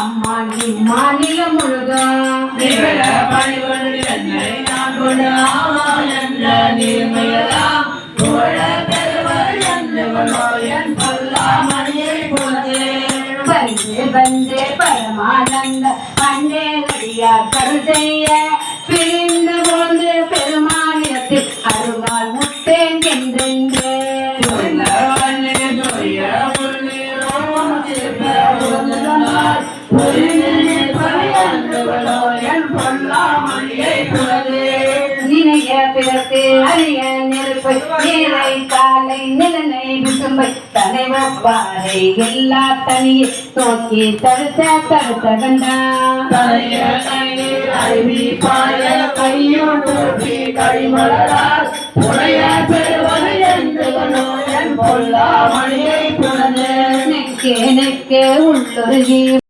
அம்மா நிகழ பணிவொன்று என்னை நான் கொண்டு ஆமா என்ற நீர்மையெல்லாம் புகழ என் வந்து பரமானந்த பண்டே கருதைய பிரிந்து பெருமானியத்தில் அருமால் நினைய பிறகு அறிய நெருப்பை நீரை காலை நிலனை விசும்பை. தலை எல்லா தனியை நோக்கி தடுத்த தடுத்த கண்டான் தலைய கையில் அருவி பாய கையும் தூக்கி கைமலரால் உடைய பெறுவது பொல்லாமணியை புனது நெக்கே நெக்கே உள்ளொருகி